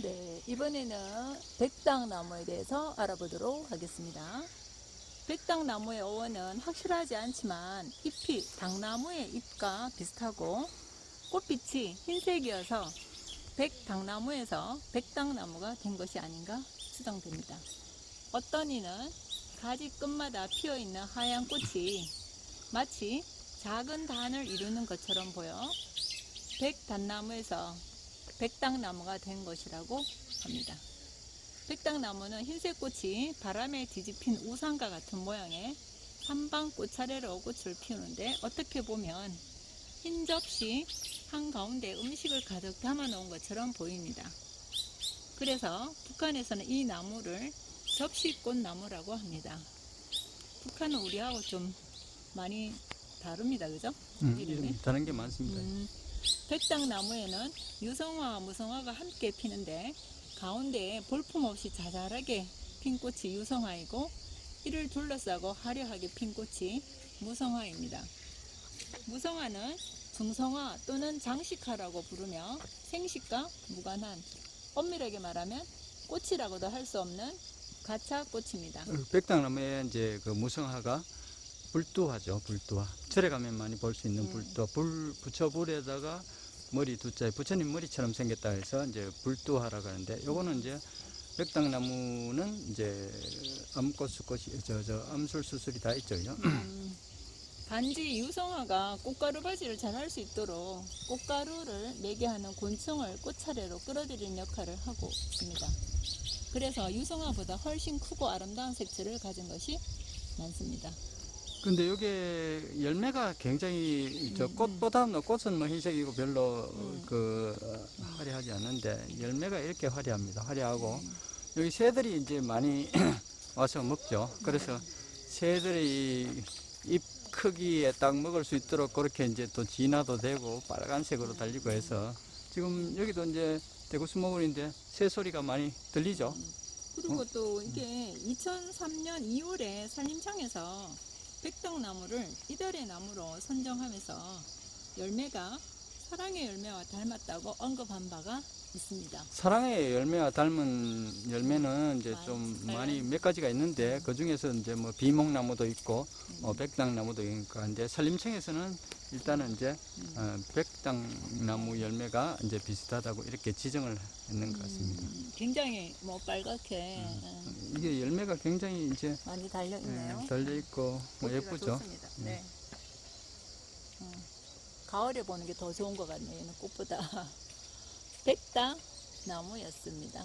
네, 이번에는 백당나무에 대해서 알아보도록 하겠습니다. 백당나무의 어원은 확실하지 않지만 잎이 당나무의 잎과 비슷하고 꽃빛이 흰색이어서 백당나무에서 백당나무가 된 것이 아닌가 추정됩니다. 어떤 이는 가지 끝마다 피어 있는 하얀 꽃이 마치 작은 단을 이루는 것처럼 보여 백단나무에서 백당나무가 된 것이라고 합니다. 백당나무는 흰색 꽃이 바람에 뒤집힌 우산과 같은 모양의 한방 꽃차례로 꽃을 피우는데 어떻게 보면 흰 접시 한가운데 음식을 가득 담아 놓은 것처럼 보입니다. 그래서 북한에서는 이 나무를 접시꽃나무라고 합니다. 북한은 우리하고 좀 많이 다릅니다. 그죠? 음, 이름이? 이름 다른 게 많습니다. 음, 백당나무에는 유성화와 무성화가 함께 피는데 가운데에 볼품없이 자잘하게 핀 꽃이 유성화이고 이를 둘러싸고 화려하게 핀 꽃이 무성화입니다. 무성화는 중성화 또는 장식화라고 부르며 생식과 무관한 엄밀하게 말하면 꽃이라고도 할 수 없는 가차 꽃입니다. 어, 백당나무에 이제 그 무성화가 불두화죠, 불두화. 절에 가면 많이 볼 수 있는 음. 불두화. 불 부처불에다가 머리 두자에 부처님 머리처럼 생겼다 해서 이제 불두화라고 하는데 요거는 이제 백당나무는 이제 암꽃 수꽃이 저저 암술 수술이 다 있죠. 그죠? 음, 단지 유성화가 꽃가루 바지를 잘 할 수 있도록 꽃가루를 매게 하는 곤충을 꽃차례로 끌어들이는 역할을 하고 있습니다. 그래서 유성화보다 훨씬 크고 아름다운 색채를 가진 것이 많습니다. 근데 요게 열매가 굉장히 저 음, 꽃보다는 꽃은 뭐 흰색이고 별로 음. 그 어, 화려하지 않은데 열매가 이렇게 화려합니다. 화려하고 음, 여기 새들이 이제 많이 와서 먹죠. 그래서 새들이 잎 크기에 딱 먹을 수 있도록 그렇게 이제 또 진화도 되고 빨간색으로 달리고 해서 지금 여기도 이제 대구 수목원인데 새 소리가 많이 들리죠. 그리고 어? 또 이게 2003년 2월에 산림청에서 백덕나무를 이달의 나무로 선정하면서 열매가 사랑의 열매와 닮았다고 언급한 바가 있습니다. 사랑의 열매와 닮은 열매는 이제 많이 좀 있을까요? 많이 몇 가지가 있는데 그 중에서 이제 뭐 비목나무도 있고 음. 어, 백당나무도 있고 한데 산림청에서는 일단은 이제 음. 어, 백당나무 열매가 이제 비슷하다고 이렇게 지정을 했는 것 같습니다. 음, 굉장히 뭐 빨갛게 음, 이게 열매가 굉장히 이제 많이 달려 있네요. 예, 달려 있고 뭐 예쁘죠. 좋습니다. 네. 음, 가을에 보는 게 더 좋은 것 같네요. 얘는 꽃보다 백당 나무였습니다.